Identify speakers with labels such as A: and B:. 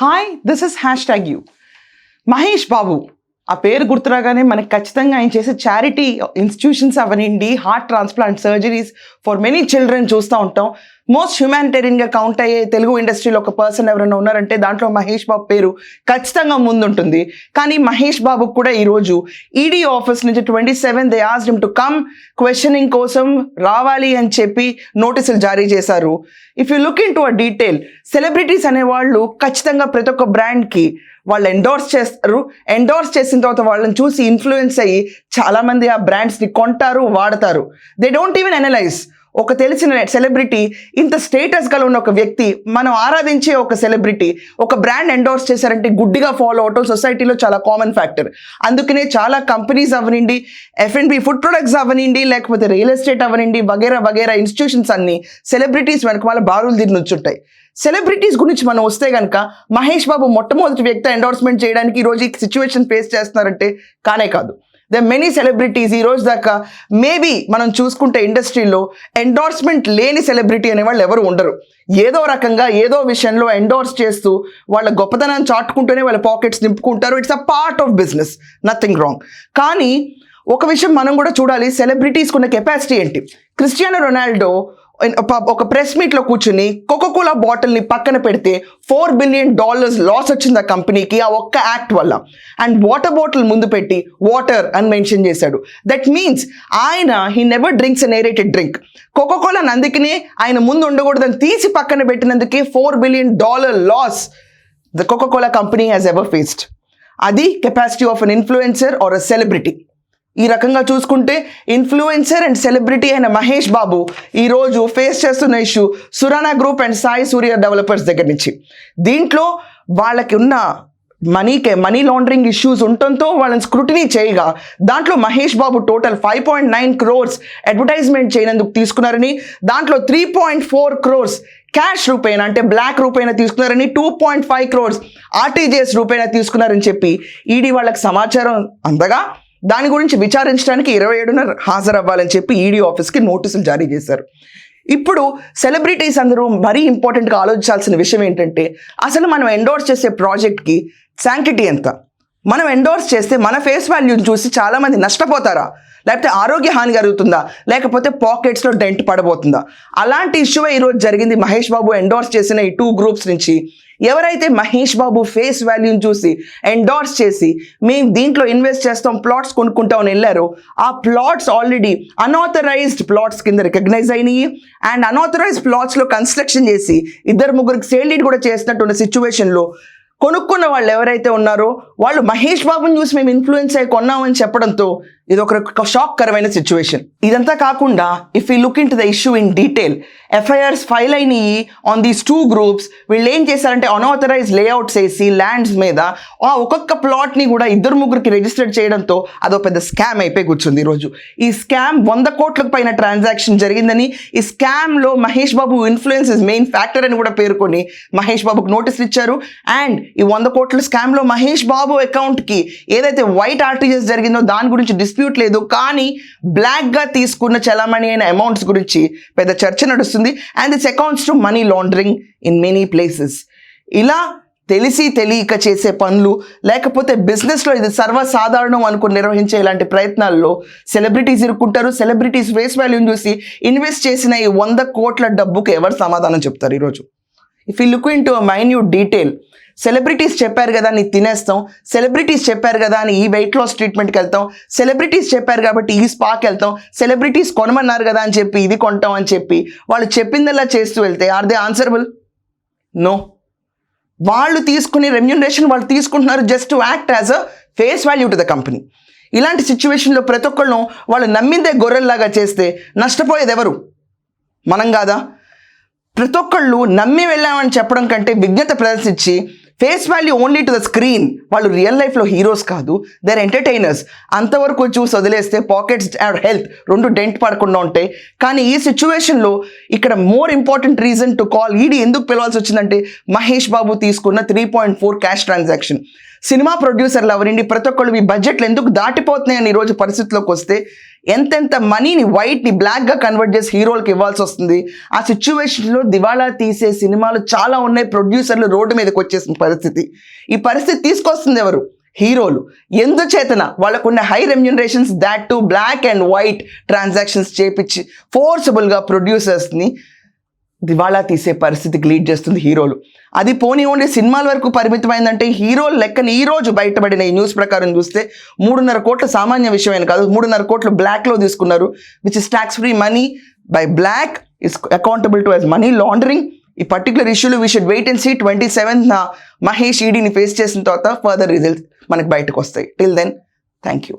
A: Hi this is hash tag U Mahesh Babu ఆ పేరు గుర్తురాగానే మనకి ఖచ్చితంగా ఆయన చేసే charity institutions అవనండి heart transplant surgeries for many children చూస్తూ ఉంటాం. మోస్ట్ హ్యూమానిటేరియన్గా కౌంట్ అయ్యే తెలుగు ఇండస్ట్రీలో ఒక పర్సన్ ఎవరైనా ఉన్నారంటే దాంట్లో మహేష్ బాబు పేరు ఖచ్చితంగా ముందుంటుంది. కానీ మహేష్ బాబుకు కూడా ఈరోజు ఈడీ ఆఫీస్ నుంచి twenty seven they ask to come questioning కోసం రావాలి అని చెప్పి నోటీసులు జారీ చేశారు. If you look into a detail celebrities అనేవాళ్ళు ఖచ్చితంగా ప్రతి ఒక్క బ్రాండ్కి వాళ్ళు ఎండోర్స్ చేస్తారు. ఎండోర్స్ చేసిన తర్వాత వాళ్ళని చూసి ఇన్ఫ్లుయెన్స్ అయ్యి చాలామంది ఆ బ్రాండ్స్ని కొంటారు వాడతారు. దే డోంట్ ఈవెన్ అనలైజ్ ఒక తెలిసిన సెలబ్రిటీ ఇంత స్టేటస్ గల ఉన్న ఒక వ్యక్తి మనం ఆరాధించే ఒక సెలబ్రిటీ ఒక బ్రాండ్ ఎండోర్స్ చేశారంటే గుడ్డిగా ఫాలో అవటం సొసైటీలో చాలా కామన్ ఫ్యాక్టర్ అందుకనే చాలా companies అవనండి F and B food products అవనండి లేకపోతే రియల్ ఎస్టేట్ అవనండి వగేరా వగేరా ఇన్స్టిట్యూషన్స్ అన్ని సెలబ్రిటీస్ వెనక వాళ్ళ బారులు తిరిగి సెలబ్రిటీస్ గురించి మనం వస్తే కనుక మహేష్ బాబు మొట్టమొదటి వ్యక్తి ఎండోర్స్మెంట్ చేయడానికి ఈరోజు ఈ సిచ్యువేషన్ ఫేస్ చేస్తున్నారంటే కానే కాదు. ద మెనీ సెలబ్రిటీస్ ఈ రోజు దాకా. మేబీ మనం చూసుకుంటే ఇండస్ట్రీలో ఎండోర్స్మెంట్ లేని సెలబ్రిటీ అనే వాళ్ళు ఎవరు ఉండరు. ఏదో రకంగా ఏదో విషయంలో ఎండోర్స్ చేస్తూ వాళ్ళ గొప్పతనాన్ని చాటుకుంటూనే వాళ్ళ pockets నింపుకుంటారు. It's a part of business nothing wrong కానీ ఒక విషయం మనం కూడా చూడాలి. సెలబ్రిటీస్కున్న కెపాసిటీ ఏంటి? క్రిస్టియానో రొనాల్డో ఒక- ప్రెస్ మీట్లో కూర్చుని కోకోకోలా బాటిల్ని పక్కన పెడితే ఫోర్ బిలియన్ డాలర్స్ లాస్ వచ్చింది ఆ కంపెనీకి ఆ ఒక్క యాక్ట్ వల్ల. అండ్ వాటర్ బాటిల్ ముందు పెట్టి వాటర్ అని మెన్షన్ చేశాడు. దట్ మీన్స్ ఆయన he never drinks an aerated drink Coca Cola అందుకనే ఆయన ముందు ఉండకూడదని తీసి పక్కన పెట్టినందుకే four billion dollar loss the Coca Cola company has ever faced అది capacity of an influencer or a celebrity ఈ రకంగా చూసుకుంటే ఇన్ఫ్లుయెన్సర్ అండ్ సెలబ్రిటీ అయిన మహేష్ బాబు ఈరోజు ఫేస్ చేస్తున్న issue Surana group and Sai Surya developers దగ్గర నుంచి. దీంట్లో వాళ్ళకి ఉన్న మనీకే మనీ లాండరింగ్ ఇష్యూస్ ఉండటంతో వాళ్ళని స్క్రూటినీ చేయగా దాంట్లో Mahesh Babu total five point nine crores advertisement చేయనందుకు తీసుకున్నారని దాంట్లో three point four crores cash రూపేణ అంటే బ్లాక్ రూపేణ తీసుకున్నారని two point five crores RTGS రూపేణ తీసుకున్నారని చెప్పి ఈడీ వాళ్ళకి సమాచారం అందగా దాని గురించి విచారించడానికి ఇరవై ఏడున హాజరవ్వాలని చెప్పి ఈడీ ఆఫీస్కి నోటీసులు జారీ చేశారు. ఇప్పుడు సెలబ్రిటీస్ అందరూ మరీ ఇంపార్టెంట్గా ఆలోచించాల్సిన విషయం ఏంటంటే అసలు మనం ఎండోర్స్ చేసే ప్రాజెక్ట్కి శాంక్టిటీ ఎంత? మనం ఎండోర్స్ చేస్తే మన ఫేస్ వాల్యూని చూసి చాలామంది నష్టపోతారా? లేకపోతే ఆరోగ్య హాని జరుగుతుందా? లేకపోతే పాకెట్స్లో డెంట్ పడబోతుందా? అలాంటి ఇష్యూ ఈరోజు జరిగింది. మహేష్ బాబు ఎండోర్స్ చేసిన ఈ టూ గ్రూప్స్ నుంచి ఎవరైతే మహేష్ బాబు ఫేస్ వాల్యూని చూసి ఎండోర్స్ చేసి మేము దీంట్లో ఇన్వెస్ట్ చేస్తాం ప్లాట్స్ కొనుక్కుంటామని వెళ్ళారో ఆ ప్లాట్స్ ఆల్రెడీ అన్ఆథరైజ్డ్ ప్లాట్స్ కింద రికగ్నైజ్ అయినాయి. అండ్ అన్ఆథరైజ్డ్ ప్లాట్స్లో కన్స్ట్రక్షన్ చేసి ఇద్దరు ముగ్గురికి సేల్ డీడ్ కూడా చేసినట్టు ఉన్న సిచ్యువేషన్లో కొనుక్కున్న వాళ్ళు ఎవరైతే ఉన్నారో వాళ్ళు మహేష్ బాబుని చూసి మేము ఇన్ఫ్లుయెన్స్ అయి కొన్నామని చెప్పడంతో ఇది ఒక షాక్ కరమైన సిచ్యువేషన్ ఇదంతా కాకుండా if you look into the issue in detail FIRs file అయినాయి ఆన్ దీస్ టూ గ్రూప్స్ వీళ్ళు ఏం చేశారంటే అన్ఆథరైజ్ లేఅవుట్స్ వేసి ల్యాండ్స్ మీద ఆ ఒక్కొక్క ప్లాట్ని కూడా ఇద్దరు ముగ్గురికి రిజిస్టర్ చేయడంతో అదో పెద్ద స్కామ్ అయిపోయి కూర్చుంది ఈరోజు. ఈ స్కామ్ వంద కోట్లకు పైన ట్రాన్సాక్షన్ జరిగిందని ఈ స్కామ్లో Mahesh Babu influence is main factor అని కూడా పేర్కొని మహేష్ బాబుకు నోటీసులు ఇచ్చారు. అండ్ ఈ వంద కోట్ల స్కామ్లో మహేష్ బాబు అకౌంట్కి ఏదైతే వైట్ ఆర్టీజీఎస్ జరిగిందో దాని గురించి డిస్ప్యూట్ లేదు. కానీ బ్లాక్గా తీసుకున్న చలామణి అయిన అమౌంట్స్ గురించి పెద్ద చర్చ నడుస్తుంది. And this accounts to money laundering in many places ఇలా తెలిసి తెలియక చేసే పనులు లేకపోతే బిజినెస్లో ఇది సర్వసాధారణం అనుకుని నిర్వహించే ఇలాంటి ప్రయత్నాల్లో సెలబ్రిటీస్ ఇరుక్కుంటారు. సెలబ్రిటీస్ ఫేస్ వాల్యూని చూసి ఇన్వెస్ట్ చేసిన ఈ వంద కోట్ల డబ్బుకి ఎవరు సమాధానం చెప్తారు ఈరోజు? If you look into minute detail celebrities చెప్పారు కదా అని తినేస్తాం. సెలబ్రిటీస్ చెప్పారు కదా అని ఈ వెయిట్ లాస్ ట్రీట్మెంట్కి వెళ్తాం. సెలబ్రిటీస్ చెప్పారు కాబట్టి ఈ స్పాకి వెళ్తాం. సెలబ్రిటీస్ కొనమన్నారు కదా అని చెప్పి ఇది కొంటాం అని చెప్పి వాళ్ళు చెప్పిందల్లా చేస్తూ వెళ్తే ఆర్ దే ఆన్సరబుల్ నో వాళ్ళు తీసుకునే రెమ్యూనరేషన్ వాళ్ళు తీసుకుంటున్నారు just act as a face value to the company ఇలాంటి సిచ్యువేషన్లో ప్రతి ఒక్కళ్ళు వాళ్ళు నమ్మిందే గొర్రెల్లాగా చేస్తే నష్టపోయేది ఎవరు? మనం కాదా? ప్రతి ఒక్కళ్ళు నమ్మి వెళ్ళామని చెప్పడం కంటే విజ్ఞత ప్రదర్శించి face value only to the screen వాళ్ళు రియల్ లైఫ్లో హీరోస్ కాదు. దేర్ ఎంటర్టైనర్స్ అంతవరకు చూసి వదిలేస్తే పాకెట్స్ అండ్ హెల్త్ రెండు డెంట్ పడకుండా ఉంటాయి. కానీ ఈ సిచ్యువేషన్లో ఇక్కడ more important reason to call ED ఎందుకు పిలవాల్సి వచ్చిందంటే మహేష్ బాబు తీసుకున్న three point four cash transaction cinema ప్రొడ్యూసర్లు ఎవరండి? ప్రతి ఒక్కళ్ళు మీ బడ్జెట్లు ఎందుకు దాటిపోతున్నాయని ఈరోజు పరిస్థితిలోకి వస్తే ఎంతెంత మనీని వైట్ని బ్లాక్గా కన్వర్ట్ చేసి హీరోలకు ఇవ్వాల్సి వస్తుంది. ఆ సిచ్యువేషన్లో దివాళా తీసే సినిమాలు చాలా ఉన్నాయి. ప్రొడ్యూసర్లు రోడ్డు మీదకి వచ్చేసిన పరిస్థితి. ఈ పరిస్థితి తీసుకొస్తుంది ఎవరు? హీరోలు. ఎందుచేతన? వాళ్ళకున్న high remunerations that to black and white transactions చేపించి ఫోర్సబుల్గా ప్రొడ్యూసర్స్ని దివాళా తీసే పరిస్థితికి లీడ్ చేస్తుంది హీరోలు. అది పోనీ ఓన్లీ సినిమాల వరకు పరిమితమైందంటే హీరో లెక్కన ఈ రోజు బయటపడిన ఈ న్యూస్ ప్రకారం చూస్తే మూడున్నర కోట్ల సామాన్య విషయమైన కాదు మూడున్నర కోట్లు బ్లాక్లో తీసుకున్నారు which is tax free money by black is accountable to as money laundering ఈ particular ఇష్యూలు we should wait and see twenty సెవెంత్న Mahesh ఈడీని ఫేస్ చేసిన తర్వాత ఫర్దర్ రిజల్ట్స్ మనకి బయటకు వస్తాయి. Till then thank you